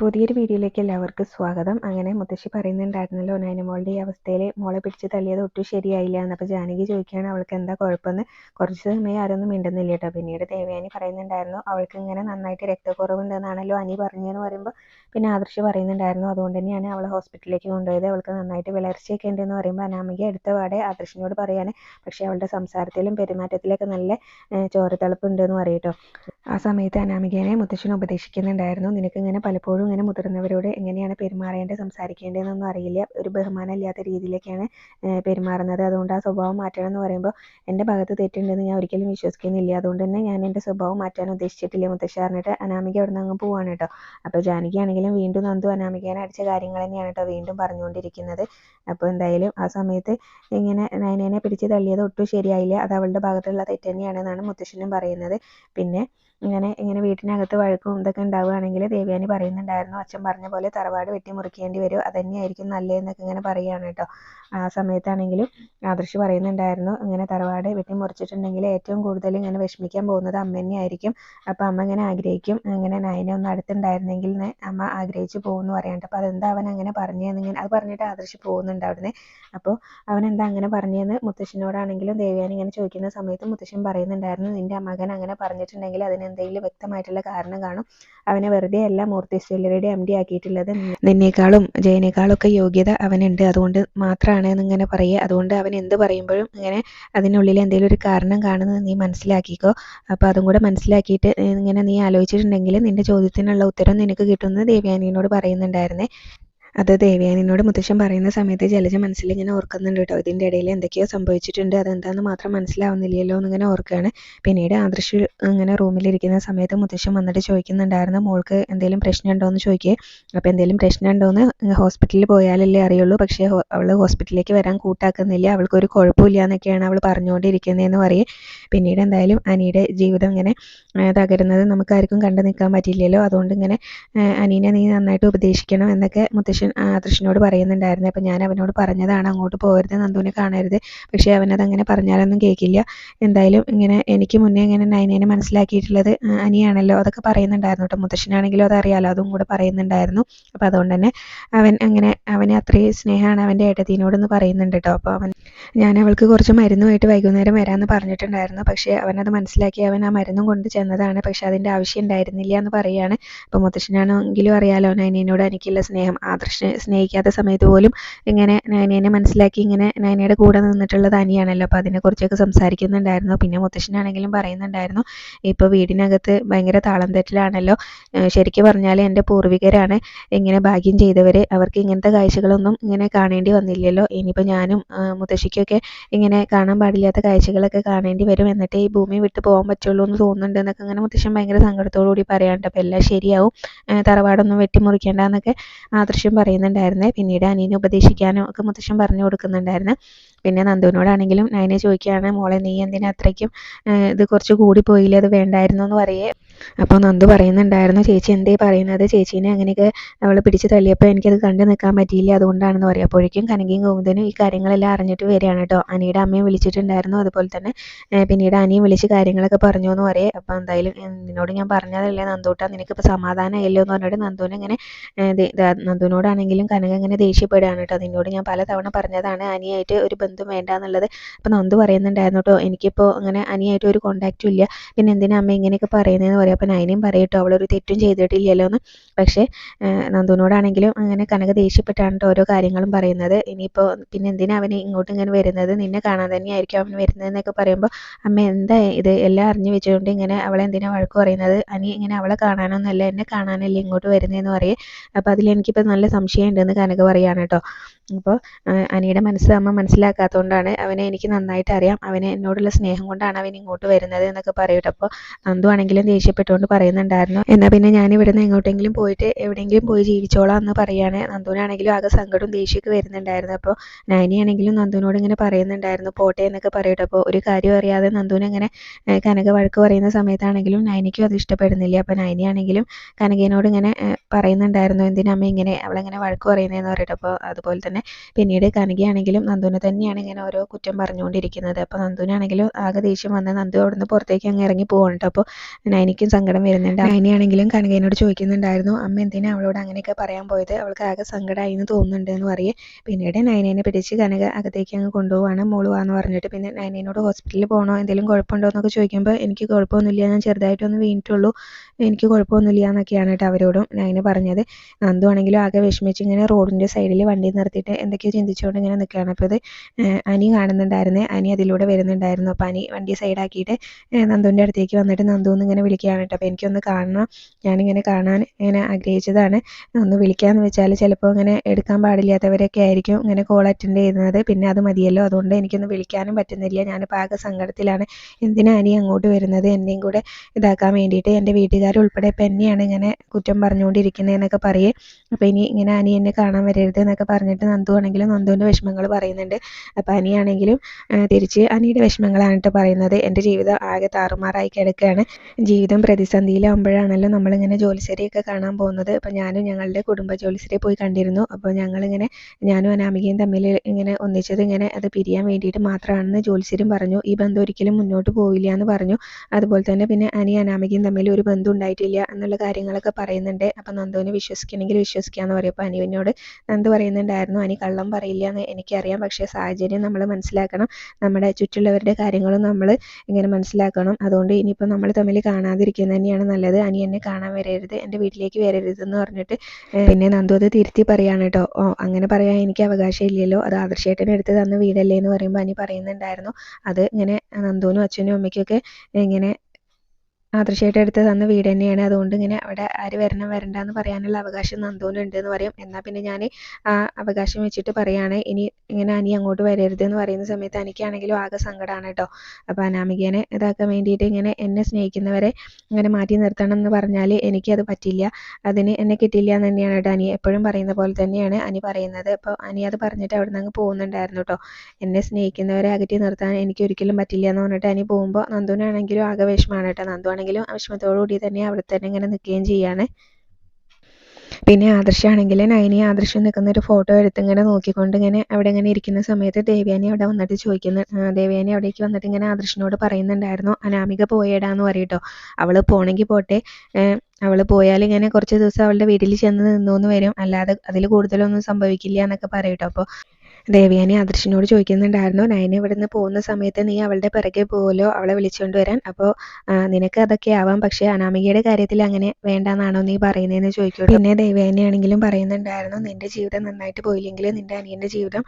പുതിയൊരു വീഡിയോയിലേക്ക് എല്ലാവർക്കും സ്വാഗതം. അങ്ങനെ മുത്തശ്ശി പറയുന്നുണ്ടായിരുന്നല്ലോ നൈനമോളുടെ ഈ അവസ്ഥയിൽ മോളെ പിടിച്ച് തള്ളിയത് ഒട്ടും ശരിയായില്ല എന്ന്. അപ്പോൾ ജാനകി ചോദിക്കുകയാണ് അവൾക്ക് എന്താ കുഴപ്പമെന്ന്? കുറച്ച് സമയം ആരൊന്നും മിണ്ടുന്നില്ല കേട്ടോ. പിന്നീട് ദേവയാനി പറയുന്നുണ്ടായിരുന്നു അവൾക്ക് ഇങ്ങനെ നന്നായിട്ട് രക്തക്കുറവുണ്ടെന്നാണല്ലോ അനി പറഞ്ഞതെന്ന് പറയുമ്പോൾ പിന്നെ ആദർശ് പറയുന്നുണ്ടായിരുന്നു. അതുകൊണ്ട് തന്നെയാണ് അവളെ ഹോസ്പിറ്റലിലേക്ക് കൊണ്ടുപോയത്. അവൾക്ക് നന്നായിട്ട് വിളർച്ചയൊക്കെ ഉണ്ടെന്ന് പറയുമ്പോൾ അനാമിക എടുത്ത പാടെ ആദർശിനോട് പറയാണ്. പക്ഷേ അവളുടെ സംസാരത്തിലും പെരുമാറ്റത്തിലൊക്കെ നല്ല ചോരത്തിളപ്പ് ഉണ്ടെന്ന് പറയും കേട്ടോ. ആ സമയത്ത് അനാമികേനെ മുത്തശ്ശൻ ഉപദേശിക്കുന്നുണ്ടായിരുന്നു. നിനക്ക് നിനക്കിങ്ങനെ പലപ്പോഴും ഇങ്ങനെ മുതിർന്നവരോട് എങ്ങനെയാണ് പെരുമാറേണ്ടത് സംസാരിക്കേണ്ടതെന്നൊന്നും അറിയില്ല. ഒരു ബഹുമാനം ഇല്ലാത്ത രീതിയിലേക്കാണ് പെരുമാറുന്നത്. അതുകൊണ്ട് ആ സ്വഭാവം മാറ്റണം എന്ന് പറയുമ്പോൾ എന്റെ ഭാഗത്ത് തെറ്റുണ്ടെന്ന് ഞാൻ ഒരിക്കലും വിശ്വസിക്കുന്നില്ല. അതുകൊണ്ട് തന്നെ ഞാൻ എന്റെ സ്വഭാവം മാറ്റാൻ ഉദ്ദേശിച്ചിട്ടില്ല മുത്തശ്ശി പറഞ്ഞിട്ട് അനാമിക അവിടെ അങ്ങ് പോവാണ് കേട്ടോ. അപ്പോൾ ജാനകി ആണെങ്കിലും വീണ്ടും നന്ദു അനാമികേനെ അടിച്ച കാര്യങ്ങൾ തന്നെയാണ് കേട്ടോ വീണ്ടും പറഞ്ഞുകൊണ്ടിരിക്കുന്നത്. അപ്പോൾ എന്തായാലും ആ സമയത്ത് ഇങ്ങനെ നയനേനെ പിടിച്ച് തള്ളിയത് ഒട്ടും ശരിയായില്ല. അത് അവളുടെ ഭാഗത്തുള്ള തെറ്റ് തന്നെയാണെന്നാണ് മുത്തശ്ശനും പറയുന്നത്. പിന്നെ ഇങ്ങനെ ഇങ്ങനെ വീട്ടിനകത്ത് വഴക്കും ഇതൊക്കെ ഉണ്ടാവുകയാണെങ്കിൽ ദേവയാനി പറയുന്നുണ്ടായിരുന്നു അച്ഛൻ പറഞ്ഞ പോലെ തറവാട് വെട്ടി മുറിക്കേണ്ടി വരും അതന്നെയായിരിക്കും തന്നെയായിരിക്കും നല്ലതെന്നൊക്കെ ഇങ്ങനെ പറയുകയാണ് കേട്ടോ. ആ സമയത്താണെങ്കിലും ആദർശ് പറയുന്നുണ്ടായിരുന്നു ഇങ്ങനെ തറവാട് വെട്ടി മുറിച്ചിട്ടുണ്ടെങ്കിൽ ഏറ്റവും കൂടുതൽ ഇങ്ങനെ വിഷമിക്കാൻ പോകുന്നത് അമ്മ തന്നെയായിരിക്കും. അപ്പം അമ്മ ഇങ്ങനെ ആഗ്രഹിക്കും ഇങ്ങനെ നയനെ ഒന്ന് അടുത്തുണ്ടായിരുന്നെങ്കിൽ അമ്മ ആഗ്രഹിച്ചു പോകുമെന്ന് പറയാനുണ്ട് അപ്പോൾ അതെന്താ അവൻ അങ്ങനെ പറഞ്ഞതെന്ന് ഇങ്ങനെ അത് പറഞ്ഞിട്ട് ആദർശ് പോകുന്നുണ്ട് അവിടുന്ന്. അപ്പോൾ അവൻ എന്താ അങ്ങനെ പറഞ്ഞതെന്ന് മുത്തശ്ശനോടാണെങ്കിലും ദേവ്യാനി ഇങ്ങനെ ചോദിക്കുന്ന സമയത്ത് മുത്തശ്ശൻ പറയുന്നുണ്ടായിരുന്നു നിന്റെ മകൻ അങ്ങനെ പറഞ്ഞിട്ടുണ്ടെങ്കിൽ അതിന് എന്തെങ്കിലും വ്യക്തമായിട്ടുള്ള കാരണം കാണും. അവനെ വെറുതെ അല്ല മൂർത്തി ജ്വല്ലറിയുടെ എം ഡി ആക്കിയിട്ടുള്ളത്. നിന്നേക്കാളും ജയനേക്കാളൊക്കെ യോഗ്യത അവനുണ്ട്. അതുകൊണ്ട് മാത്രമാണ് എന്നിങ്ങനെ പറയുക. അതുകൊണ്ട് അവൻ എന്ത് പറയുമ്പോഴും ഇങ്ങനെ അതിനുള്ളിൽ എന്തെങ്കിലും ഒരു കാരണം കാണുന്നത് നീ മനസ്സിലാക്കിക്കോ. അപ്പോൾ അതും കൂടെ മനസ്സിലാക്കിയിട്ട് ഇങ്ങനെ നീ ആലോചിച്ചിട്ടുണ്ടെങ്കിൽ നിന്റെ ചോദ്യത്തിനുള്ള ഉത്തരം നിനക്ക് കിട്ടുമെന്ന് ദേവയാനിയോട് പറയുന്നുണ്ടായിരുന്നേ. അത് ദേവയാനിനോട് മുത്തശ്ശൻ പറയുന്ന സമയത്ത് ജലജ മനസ്സിൽ ഇങ്ങനെ ഓർക്കുന്നുണ്ട് കേട്ടോ. ഇതിന്റെ ഇടയിൽ എന്തൊക്കെയോ സംഭവിച്ചിട്ടുണ്ട്. അതെന്താണെന്ന് മാത്രം മനസ്സിലാവുന്നില്ലല്ലോ എന്നിങ്ങനെ ഓർക്കുകയാണ്. പിന്നീട് ആദർശ് ഇങ്ങനെ റൂമിലിരിക്കുന്ന സമയത്ത് മുത്തശ്ശൻ വന്നിട്ട് ചോദിക്കുന്നുണ്ടായിരുന്നു മോൾക്ക് എന്തെങ്കിലും പ്രശ്നമുണ്ടോ എന്ന് ചോദിക്കുക അപ്പോൾ എന്തെങ്കിലും പ്രശ്നമുണ്ടോയെന്ന് ഹോസ്പിറ്റലിൽ പോയാലല്ലേ അറിയുള്ളൂ. പക്ഷേ അവൾ ഹോസ്പിറ്റലിലേക്ക് വരാൻ കൂട്ടാക്കുന്നില്ല. അവൾക്കൊരു കുഴപ്പമില്ല എന്നൊക്കെയാണ് അവൾ പറഞ്ഞുകൊണ്ടിരിക്കുന്നതെന്ന് പറയും. പിന്നീട് എന്തായാലും അനിയുടെ ജീവിതം ഇങ്ങനെ തകരുന്നത് നമുക്കാർക്കും കണ്ടു നിൽക്കാൻ പറ്റില്ലല്ലോ അതുകൊണ്ട് ഇങ്ങനെ അനീനെ നീ നന്നായിട്ട് ഉപദേശിക്കണം എന്നൊക്കെ മുത്തശ്ശൻ ആദർശിനോട് പറയുന്നുണ്ടായിരുന്നു. അപ്പം ഞാൻ അവനോട് പറഞ്ഞതാണ് അങ്ങോട്ട് പോകരുത് നന്ദുവിനെ കാണരുത്. പക്ഷേ അവനത് അങ്ങനെ പറഞ്ഞാലൊന്നും കേൾക്കില്ല എന്തായാലും ഇങ്ങനെ എനിക്ക് മുന്നേ ഇങ്ങനെ നൈനേനെ മനസ്സിലാക്കിയിട്ടുള്ളത് അനിയാണല്ലോ അതൊക്കെ പറയുന്നുണ്ടായിരുന്നു കേട്ടോ. മുത്തശ്ശനാണെങ്കിലും അതറിയാലോ അതും കൂടെ പറയുന്നുണ്ടായിരുന്നു. അപ്പം അതുകൊണ്ട് തന്നെ അവൻ അങ്ങനെ അവനെ അത്രയും സ്നേഹമാണ് അവന്റെ ഏട്ടത്തിനോടൊന്ന് പറയുന്നുണ്ട് കേട്ടോ. അപ്പോൾ അവൻ ഞാൻ അവൾക്ക് കുറച്ച് മരുന്നുമായിട്ട് വൈകുന്നേരം വരാമെന്ന് പറഞ്ഞിട്ടുണ്ടായിരുന്നു. പക്ഷേ അവനത് മനസ്സിലാക്കി അവൻ ആ മരുന്നും കൊണ്ട് ചെന്നതാണ്. പക്ഷേ അതിന്റെ ആവശ്യം ഉണ്ടായിരുന്നില്ല എന്ന് പറയുകയാണ്. അപ്പോൾ മുത്തശ്ശനാണെങ്കിലും അറിയാലോ നൈനേനോട് എനിക്കുള്ള സ്നേഹം. ആദർശ സ്നേഹിക്കാത്ത സമയത്ത് പോലും ഇങ്ങനെ നയനേനെ മനസ്സിലാക്കി ഇങ്ങനെ നയനയുടെ കൂടെ നിന്നിട്ടുള്ളത് അനിയാണല്ലോ. അപ്പോൾ അതിനെക്കുറിച്ചൊക്കെ സംസാരിക്കുന്നുണ്ടായിരുന്നു. പിന്നെ മുത്തശ്ശനാണെങ്കിലും പറയുന്നുണ്ടായിരുന്നു ഇപ്പോൾ വീടിനകത്ത് ഭയങ്കര താളം തെറ്റിലാണല്ലോ. ശരിക്കും പറഞ്ഞാൽ എന്റെ പൂർവികരാണ് ഇങ്ങനെ ഭാഗ്യം ചെയ്തവർ അവർക്ക് ഇങ്ങനത്തെ കാഴ്ചകളൊന്നും ഇങ്ങനെ കാണേണ്ടി വന്നില്ലല്ലോ. ഇനിയിപ്പോൾ ഞാനും മുത്തശ്ശിക്കൊക്കെ ഇങ്ങനെ കാണാൻ പാടില്ലാത്ത കാഴ്ചകളൊക്കെ കാണേണ്ടി വരും. എന്നിട്ട് ഈ ഭൂമി വിട്ടു പോകാൻ പറ്റുള്ളൂ എന്ന് തോന്നുന്നുണ്ട് എന്നൊക്കെ അങ്ങനെ മുത്തശ്ശൻ ഭയങ്കര സങ്കടത്തോടു കൂടി പറയാനുണ്ട്. അപ്പോൾ എല്ലാം ശരിയാവും. തറവാടൊന്നും വെട്ടിമുറിക്കേണ്ട എന്നൊക്കെ ആദർശം പറയുന്നുണ്ടായിരുന്നേ. പിന്നീട് അനിയനെ ഉപദേശിക്കാനും ഒക്കെ മുത്തശ്ശൻ പറഞ്ഞു കൊടുക്കുന്നുണ്ടായിരുന്നു. പിന്നെ നന്ദുവിനോടാണെങ്കിലും നയനെ ചോദിക്കുകയാണ് മോളെ നീ എന്തിനാ അത്രയ്ക്കും ഇത് കുറച്ച് കൂടി പോയില്ലേ അത് വേണ്ടായിരുന്നു എന്ന് പറയേ അപ്പോൾ നന്ദു പറയുന്നുണ്ടായിരുന്നു ചേച്ചി എന്തേ പറയുന്നത്? ചേച്ചീനെ അങ്ങനെയൊക്കെ അവൾ പിടിച്ച് തള്ളിയപ്പോൾ എനിക്കത് കണ്ടു നിൽക്കാൻ പറ്റിയില്ല. അതുകൊണ്ടാണെന്ന് പറയും അപ്പോഴേക്കും കനകയും ഗോവിന്ദനും ഈ കാര്യങ്ങളെല്ലാം അറിഞ്ഞിട്ട് വരികയാണ് കേട്ടോ. അനിയുടെ അമ്മയും വിളിച്ചിട്ടുണ്ടായിരുന്നു അതുപോലെ തന്നെ പിന്നീട് അനിയും വിളിച്ച് കാര്യങ്ങളൊക്കെ പറഞ്ഞു എന്ന് പറയേ. അപ്പോൾ എന്തായാലും നിന്നോട് ഞാൻ പറഞ്ഞതല്ലേ നന്ദൂട്ടാ നിനക്കിപ്പോൾ സമാധാനമായല്ലോ എന്ന് പറഞ്ഞിട്ട് നന്ദുവിനെ ഇങ്ങനെ നന്ദുവിനോടാണെങ്കിലും കനക ഇങ്ങനെ ദേഷ്യപ്പെടുകയാണ് കേട്ടോ. നിന്നോട് ഞാൻ പല തവണ പറഞ്ഞതാണ് അനിയായിട്ട് ഒരു ബന്ധം വേണ്ട എന്നുള്ളത്. അപ്പോൾ നന്ദു പറയുന്നുണ്ടായിരുന്നു കേട്ടോ എനിക്കിപ്പോൾ അങ്ങനെ അനിയായിട്ട് ഒരു കോണ്ടാക്റ്റും ഇല്ല. പിന്നെ എന്തിനാ അമ്മ ഇങ്ങനെയൊക്കെ പറയുന്നതെന്ന് പറയും. അപ്പോൾ നൈനയും പറയും കേട്ടോ അവളൊരു തെറ്റും ചെയ്തിട്ടില്ലല്ലോ എന്ന് പക്ഷേ നന്ദുവിനോടാണെങ്കിലും അങ്ങനെ കനക ദേഷ്യപ്പെട്ടാണ് ഓരോ കാര്യങ്ങളും പറയുന്നത്. ഇനിയിപ്പോൾ പിന്നെ എന്തിനാ അവന് ഇങ്ങോട്ട് ഇങ്ങനെ വരുന്നത്? നിന്നെ കാണാൻ തന്നെയായിരിക്കും അവൻ വരുന്നതെന്നൊക്കെ പറയുമ്പോൾ അമ്മ എന്താ ഇത്? എല്ലാം അറിഞ്ഞു വെച്ചുകൊണ്ട് ഇങ്ങനെ അവളെ എന്തിനാ വഴക്ക് പറയുന്നത്? അനി ഇങ്ങനെ അവളെ കാണാനൊന്നുമല്ല എന്നെ കാണാനല്ലേ ഇങ്ങോട്ട് വരുന്നതെന്ന് പറയും. അപ്പോൾ അതിൽ എനിക്കിപ്പോൾ നല്ല സംശയം ഉണ്ടെന്ന് കനക പറയാണ് കേട്ടോ അപ്പോൾ അനിയുടെ മനസ്സ് അമ്മ മനസ്സിലാക്കാത്തതുകൊണ്ടാണ് അവനെ എനിക്ക് നന്നായിട്ട് അറിയാം. അവനെ എന്നോടുള്ള സ്നേഹം കൊണ്ടാണ് അവൻ ഇങ്ങോട്ട് വരുന്നത് എന്നൊക്കെ പറയട്ടെ. അപ്പോൾ നന്ദു ആണെങ്കിലും ദേഷ്യപ്പെട്ടുകൊണ്ട് പറയുന്നുണ്ടായിരുന്നു. എന്നാൽ പിന്നെ ഞാൻ ഇവിടുന്ന് എങ്ങോട്ടെങ്കിലും പോയിട്ട് എവിടെയെങ്കിലും പോയി ജീവിച്ചോളാം എന്ന് പറയാണ്. നന്ദുവിനാണെങ്കിലും ആകെ സങ്കടവും ദേഷ്യമൊക്കെ വരുന്നുണ്ടായിരുന്നു. അപ്പോൾ ആണെങ്കിലും നന്ദുവിനോട് ഇങ്ങനെ പറയുന്നുണ്ടായിരുന്നു. പോട്ടെ എന്നൊക്കെ പറയട്ടെ. അപ്പോൾ ഒരു കാര്യം അറിയാതെ നന്ദുവിന് ഇങ്ങനെ കനക വഴക്ക് പറയുന്ന സമയത്താണെങ്കിലും നൈനിക്കും അത് ഇഷ്ടപ്പെടുന്നില്ല. അപ്പോൾ നൈനിയാണെങ്കിലും കനകേനോട് ഇങ്ങനെ പറയുന്നുണ്ടായിരുന്നു. എന്തിനാ അമ്മ ഇങ്ങനെ അവളെങ്ങനെ വഴക്ക് പറയുന്നതെന്ന് പറയട്ടെ അപ്പോൾ അതുപോലെ തന്നെ പറയുന്നതാണ് പിന്നീട് കനകയാണെങ്കിലും നന്ദുവിനെ തന്നെയാണ് ഇങ്ങനെ ഓരോ കുറ്റം പറഞ്ഞുകൊണ്ടിരിക്കുന്നത്. അപ്പോൾ നന്ദുവിനാണെങ്കിലും ആകെ ദേഷ്യം വന്ന് നന്ദു അവിടുന്ന് പുറത്തേക്ക് അങ്ങ് ഇറങ്ങി പോവാണ് അപ്പോൾ നൈനിക്കും സങ്കടം വരുന്നുണ്ട്. നൈനിയാണെങ്കിലും കനകേനോട് ചോദിക്കുന്നുണ്ടായിരുന്നു അമ്മ എന്തിനാ അവളോട് അങ്ങനെയൊക്കെ പറയാൻ പോയത്? അവൾക്ക് ആകെ സങ്കടമായി എന്ന് തോന്നുന്നുണ്ട് എന്ന് പറയും. പിന്നീട് നൈനേനെ പിടിച്ച് കനക അകത്തേക്ക് അങ്ങ് കൊണ്ടുപോവാണ്. മോൾ വാന്ന് പറഞ്ഞിട്ട് പിന്നെ നൈനേനോട് ഹോസ്പിറ്റലിൽ പോകണോ എന്തെങ്കിലും കുഴപ്പമുണ്ടോ? എന്നൊക്കെ ചോദിക്കുമ്പോൾ എനിക്ക് കുഴപ്പമൊന്നുമില്ല. ഞാൻ ചെറുതായിട്ടൊന്ന് വീണിട്ടുള്ളൂ. എനിക്ക് കുഴപ്പമൊന്നുമില്ല എന്നൊക്കെയാണ് കേട്ടോ അവരോടും നയന പറഞ്ഞത്. നന്ദു ആണെങ്കിലും ആകെ വിഷമിച്ച് ഇങ്ങനെ റോഡിന്റെ സൈഡിൽ വണ്ടി നിർത്തിയിട്ട് എന്തൊക്കെയോ ചിന്തിച്ചുകൊണ്ട് ഇങ്ങനെ നിൽക്കുകയാണ്. അപ്പോൾ ഇത് അനി കാണുന്നുണ്ടായിരുന്നേ. അനി അതിലൂടെ വരുന്നുണ്ടായിരുന്നു. അപ്പോൾ അനി വണ്ടി സൈഡാക്കിയിട്ട് നന്ദുവിന്റെ അടുത്തേക്ക് വന്നിട്ട് നന്ദു എന്ന് ഇങ്ങനെ വിളിക്കുകയാണ് കേട്ടോ. അപ്പോൾ എനിക്കൊന്ന് കാണണം. ഞാനിങ്ങനെ കാണാൻ ഇങ്ങനെ ആഗ്രഹിച്ചതാണ്. ഒന്ന് വിളിക്കാമെന്ന് വെച്ചാൽ ചിലപ്പോൾ ഇങ്ങനെ എടുക്കാൻ പാടില്ലാത്തവരൊക്കെ ആയിരിക്കും ഇങ്ങനെ കോൾ അറ്റൻഡ് ചെയ്യുന്നത്. പിന്നെ അത് മതിയല്ലോ. അതുകൊണ്ട് എനിക്കൊന്ന് വിളിക്കാനും പറ്റുന്നില്ല. ഞാനിപ്പോൾ ആകെ സങ്കടത്തിലാണ്. എന്തിനാ അനി അങ്ങോട്ട് വരുന്നത്? എന്നെയും കൂടെ ഇതാക്കാൻ വേണ്ടിയിട്ട് എന്റെ വീട്ടുകാരുൾപ്പെടെ ഇപ്പം എന്നെയാണ് ഇങ്ങനെ കുറ്റം പറഞ്ഞുകൊണ്ടിരിക്കുന്നത് എന്നൊക്കെ പറയേ. അപ്പോൾ ഇനി ഇങ്ങനെ അനി എന്നെ കാണാൻ വരരുത് എന്നൊക്കെ പറഞ്ഞിട്ട് നന്ദു ആണെങ്കിലും നന്ദുവിന്റെ വിഷമങ്ങൾ പറയുന്നുണ്ട്. അപ്പോൾ അനിയാണെങ്കിലും തിരിച് തിരിച്ച് അനിയുടെ വിഷമങ്ങളാണ് കേട്ടോ പറയുന്നത്. എന്റെ ജീവിതം ആകെ താറുമാറായി കിടക്കുകയാണ്. ജീവിതം പ്രതിസന്ധിയിലാകുമ്പോഴാണല്ലോ നമ്മളിങ്ങനെ ജോലിശ്ശേരിയൊക്കെ കാണാൻ പോകുന്നത്. അപ്പോൾ ഞാനും ഞങ്ങളുടെ കുടുംബ ജോലിശ്ശേരിയെ പോയി കണ്ടിരുന്നു. അപ്പോൾ ഞങ്ങളിങ്ങനെ ഞാനും അനാമികയും തമ്മിൽ ഇങ്ങനെ ഒന്നിച്ചത് ഇങ്ങനെ അത് പിരിയാൻ വേണ്ടിയിട്ട് മാത്രമാണെന്ന് ജോലിശ്ശേരും പറഞ്ഞു. ഈ ബന്ധം ഒരിക്കലും മുന്നോട്ട് പോവില്ല എന്ന് പറഞ്ഞു. അതുപോലെ തന്നെ പിന്നെ അനി അനാമികയും തമ്മിൽ ഒരു ബന്ധം ഉണ്ടായിട്ടില്ല എന്നുള്ള കാര്യങ്ങളൊക്കെ പറയുന്നുണ്ട്. അപ്പം നന്ദുവിനെ വിശ്വസിക്കണമെങ്കിൽ വിശ്വസിക്കാമെന്ന് പറയും. അപ്പോൾ അനുവിനോട് നന്ദു പറയുന്നുണ്ടായിരുന്നു അനി കള്ളം പറയില്ല എന്ന് എനിക്കറിയാം. പക്ഷേ സാഹചര്യം നമ്മൾ മനസ്സിലാക്കണം. നമ്മുടെ ചുറ്റുള്ളവരുടെ കാര്യങ്ങളും നമ്മൾ ഇങ്ങനെ മനസ്സിലാക്കണം. അതുകൊണ്ട് ഇനിയിപ്പോൾ നമ്മൾ തമ്മിൽ കാണാതിരിക്കുന്നത് തന്നെയാണ് നല്ലത്. അനി എന്നെ കാണാൻ വരരുത് എന്റെ വീട്ടിലേക്ക് വരരുത് എന്ന് പറഞ്ഞിട്ട് പിന്നെ നന്ദു അത് തിരുത്തി പറയാണ് കേട്ടോ. ഓ അങ്ങനെ പറയാൻ എനിക്ക് അവകാശം ഇല്ലല്ലോ. അത് ആദർശേട്ടൻ എടുത്ത് തന്ന വീടല്ലേ എന്ന് പറയുമ്പോൾ അനി പറയുന്നുണ്ടായിരുന്നു. അത് ഇങ്ങനെ നന്ദുവിനും അച്ഛനും അമ്മയ്ക്കൊക്കെ ഇങ്ങനെ ആദർശമായിട്ട് എടുത്ത് തന്ന വീട് തന്നെയാണ്. അതുകൊണ്ട് ഇങ്ങനെ അവിടെ ആര് വരണം വരണ്ട എന്ന് പറയാനുള്ള അവകാശം നന്ദുവിനുണ്ട് എന്ന് പറയും. എന്നാൽ പിന്നെ ഞാൻ ആ അവകാശം വെച്ചിട്ട് പറയാണ് ഇനി ഇങ്ങനെ അനി അങ്ങോട്ട് വരരുത് എന്ന് പറയുന്ന സമയത്ത് അനിക്കാണെങ്കിലും ആകെ സങ്കടമാണ് കേട്ടോ അപ്പൊ അനാമികേനെ ഇതാക്കാൻ വേണ്ടിയിട്ട് ഇങ്ങനെ എന്നെ സ്നേഹിക്കുന്നവരെ ഇങ്ങനെ മാറ്റി നിർത്തണം എന്ന് പറഞ്ഞാൽ അത് പറ്റില്ല. അതിന് എന്നെ കിട്ടില്ല എന്ന് തന്നെയാണ് കേട്ടോ അനി എപ്പോഴും പറയുന്ന പോലെ തന്നെയാണ് അനി പറയുന്നത്. അപ്പൊ അനി അത് പറഞ്ഞിട്ട് അവിടെ നിന്ന് പോകുന്നുണ്ടായിരുന്നു കേട്ടോ എന്നെ സ്നേഹിക്കുന്നവരെ അകറ്റി നിർത്താൻ എനിക്ക് ഒരിക്കലും പറ്റില്ല എന്ന് പറഞ്ഞിട്ട് അനി പോകുമ്പോൾ നന്ദുവിനാണെങ്കിലും ആകെ വിഷമാണ് കേട്ടോ നന്ദു ആണെങ്കിലും വിഷമത്തോടുകൂടി തന്നെ അവിടെ തന്നെ ഇങ്ങനെ നിൽക്കുകയും ചെയ്യാണ്. പിന്നെ ആദർശാണെങ്കിൽ നയനി ആദർശം നിൽക്കുന്ന ഒരു ഫോട്ടോ എടുത്ത് ഇങ്ങനെ നോക്കിക്കൊണ്ട് ഇങ്ങനെ അവിടെ ഇങ്ങനെ ഇരിക്കുന്ന സമയത്ത് ദേവയാനി അവിടെ വന്നിട്ട് ചോദിക്കുന്നു. ദേവ്യാനി അവിടേക്ക് വന്നിട്ട് ഇങ്ങനെ ആദർശിനോട് പറയുന്നുണ്ടായിരുന്നു അനാമിക പോയേടാന്ന് പറയട്ടോ അവൾ പോണെങ്കിൽ പോട്ടെ. അവൾ പോയാൽ ഇങ്ങനെ കുറച്ച് ദിവസം അവളുടെ വീട്ടിൽ ചെന്ന് നിന്നൂന്ന് വരും. അല്ലാതെ അതിൽ കൂടുതലൊന്നും സംഭവിക്കില്ല എന്നൊക്കെ പറയട്ടോ അപ്പോൾ ദേവയാനി ആദർശിനോട് ചോദിക്കുന്നുണ്ടായിരുന്നു നയന നിന്ന് പോകുന്ന സമയത്ത് നീ അവളുടെ പിറകെ പോകുമല്ലോ അവളെ വിളിച്ചുകൊണ്ട് വരാൻ അപ്പോൾ നിനക്ക് അതൊക്കെ ആവാം പക്ഷേ അനാമികയുടെ കാര്യത്തിൽ അങ്ങനെ വേണ്ടെന്നാണോ നീ പറയുന്നതെന്ന് ചോദിക്കും പിന്നെ ദേവയാനി ആണെങ്കിലും പറയുന്നുണ്ടായിരുന്നു നിന്റെ ജീവിതം നന്നായിട്ട് പോയില്ലെങ്കിൽ നിന്റെ അനിയന്റെ ജീവിതം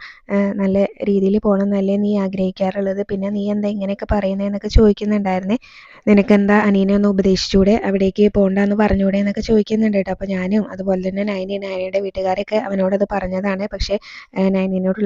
നല്ല രീതിയിൽ പോകണം എന്നല്ലേ നീ ആഗ്രഹിക്കാറുള്ളത്. പിന്നെ നീ എന്താ ഇങ്ങനെയൊക്കെ പറയുന്നതെന്നൊക്കെ ചോദിക്കുന്നുണ്ടായിരുന്നേ. നിനക്കെന്താ അനിയനെ ഒന്ന് ഉപദേശിച്ചൂടെ? അവിടേക്ക് പോകണ്ടെന്ന് പറഞ്ഞൂടെ എന്നൊക്കെ ചോദിക്കുന്നുണ്ട് കേട്ടോ. അപ്പോൾ ഞാനും അതുപോലെ തന്നെ നയനി നയനയുടെ വീട്ടുകാരൊക്കെ അവനോടത് പറഞ്ഞതാണ്. പക്ഷേ ആ,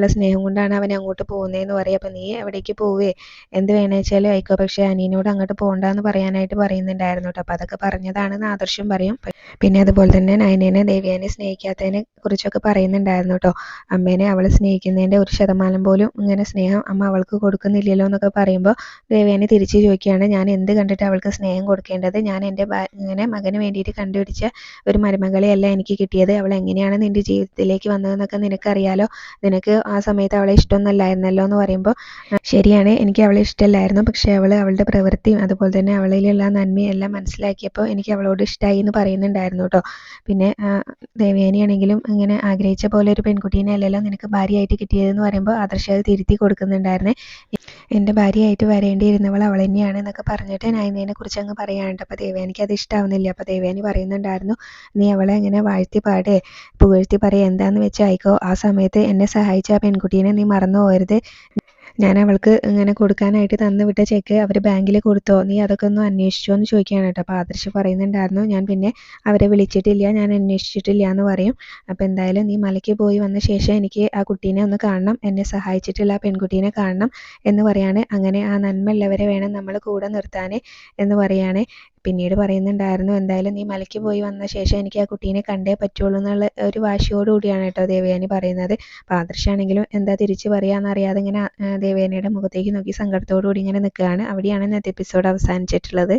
നയനിനോടുള്ള സ്നേഹം കൊണ്ടാണ് അവൻ അങ്ങോട്ട് പോകുന്നതെന്ന് പറയും അപ്പോൾ നീ എവിടേക്ക് പോവേ? എന്ത് വേണേച്ചാലും ആയിക്കോ. പക്ഷേ അനിയനോട് അങ്ങോട്ട് പോകണ്ടെന്ന് പറയാനായിട്ട് പറയുന്നുണ്ടായിരുന്നു കേട്ടോ. അപ്പോൾ അതൊക്കെ പറഞ്ഞതാണെന്ന് ആദർശം പറയും. പിന്നെ അതുപോലെ തന്നെ നയനേനെ ദേവ്യാനെ സ്നേഹിക്കാത്തതിനെ കുറിച്ചൊക്കെ പറയുന്നുണ്ടായിരുന്നു കേട്ടോ. അമ്മേനെ അവളെ സ്നേഹിക്കുന്നതിന്റെ ഒരു ശതമാനം പോലും ഇങ്ങനെ സ്നേഹം അമ്മ അവൾക്ക് കൊടുക്കുന്നില്ലല്ലോ എന്നൊക്കെ പറയുമ്പോൾ ദേവയാനി തിരിച്ച് ചോദിക്കുകയാണ് ഞാൻ എന്ത് കണ്ടിട്ട് അവൾക്ക് സ്നേഹം കൊടുക്കേണ്ടത്? ഞാൻ എന്റെ ഇങ്ങനെ മകന് വേണ്ടിയിട്ട് കണ്ടുപിടിച്ച ഒരു മരുമകളെയല്ല എനിക്ക് കിട്ടിയത്. അവൾ എങ്ങനെയാണ് നിന്റെ ജീവിതത്തിലേക്ക് വന്നതെന്നൊക്കെ നിനക്കറിയാലോ? നിനക്ക് സമയത്ത് അവളെ ഇഷ്ടമൊന്നുമല്ലായിരുന്നല്ലോ എന്ന് പറയുമ്പോൾ ശരിയാണ് എനിക്ക് അവളെ ഇഷ്ടമല്ലായിരുന്നു. പക്ഷെ അവൾ അവളുടെ പ്രവൃത്തിയും അതുപോലെ തന്നെ അവളിലുള്ള നന്മയും എല്ലാം മനസ്സിലാക്കിയപ്പോൾ എനിക്ക് അവളോട് ഇഷ്ടമായി എന്ന് പറയുന്നുണ്ടായിരുന്നു കേട്ടോ. പിന്നെ ആ, ദേവയാനിയാണെങ്കിലും ഇങ്ങനെ ആഗ്രഹിച്ച പോലെ ഒരു പെൺകുട്ടീനെ അല്ലല്ലോ നിനക്ക് ഭാര്യയായിട്ട് കിട്ടിയതെന്ന് പറയുമ്പോൾ ആദർശ അത് തിരുത്തി കൊടുക്കുന്നുണ്ടായിരുന്നേ. എന്റെ ഭാര്യയായിട്ട് വരേണ്ടിയിരുന്നവൾ അവൾ തന്നെയാണ് എന്നൊക്കെ പറഞ്ഞിട്ട് നയനേനെ കുറിച്ച് അങ്ങ് പറയാനുണ്ട്. അപ്പോൾ ദേവയാനിക്ക് അത് ഇഷ്ടാവുന്നില്ല. അപ്പോൾ ദേവയാനി പറയുന്നുണ്ടായിരുന്നു നീ അവളെ ഇങ്ങനെ വാഴ്ത്തി പാടേ? പുകഴ്ത്തി പറയുക എന്താന്ന് വെച്ചാൽ ആയിക്കോ ആ സമയത്ത് എന്നെ സഹായിച്ച ആ പെൺകുട്ടീനെ നീ മറന്നു പോകരുത്. ഞാൻ അവൾക്ക് ഇങ്ങനെ കൊടുക്കാനായിട്ട് തന്നു വിട്ട ചെക്ക് അവർ ബാങ്കിൽ കൊടുത്തോ? നീ അതൊക്കെ ഒന്ന് അന്വേഷിച്ചോ എന്ന് ചോദിക്കുകയാണ് കേട്ടോ. അപ്പോൾ ആദർശ് പറയുന്നുണ്ടായിരുന്നു ഞാൻ പിന്നെ അവരെ വിളിച്ചിട്ടില്ല ഞാൻ അന്വേഷിച്ചിട്ടില്ല എന്ന് പറയും. അപ്പോൾ എന്തായാലും നീ മലയ്ക്ക് പോയി വന്ന ശേഷം എനിക്ക് ആ കുട്ടീനെ ഒന്ന് കാണണം എന്നെ സഹായിച്ചിട്ടുള്ള ആ പെൺകുട്ടീനെ കാണണം എന്ന് പറയാണ്. അങ്ങനെ ആ നന്മയുള്ളവരെ വേണം നമ്മൾ കൂടെ നിർത്താൻ എന്ന് പറയാണ്. പിന്നീട് പറയുന്നുണ്ടായിരുന്നു എന്തായാലും നീ മലയ്ക്ക് പോയി വന്ന ശേഷം എനിക്ക് ആ കുട്ടീനെ കണ്ടേ പറ്റുള്ളൂ എന്നുള്ള ഒരു വാശിയോടുകൂടിയാണ് കേട്ടോ ദേവയാനി പറയുന്നത്. അപ്പോൾ ആദർശാണെങ്കിലും എന്താ തിരിച്ചു പറയാന്ന് അറിയാതെ ഇങ്ങനെ ദേവയാനിയുടെ മുഖത്തേക്ക് നോക്കി സങ്കടത്തോടു കൂടി ഇങ്ങനെ നിൽക്കുകയാണ്. അവിടെയാണ് ഇന്നത്തെ എപ്പിസോഡ് അവസാനിച്ചിട്ടുള്ളത്.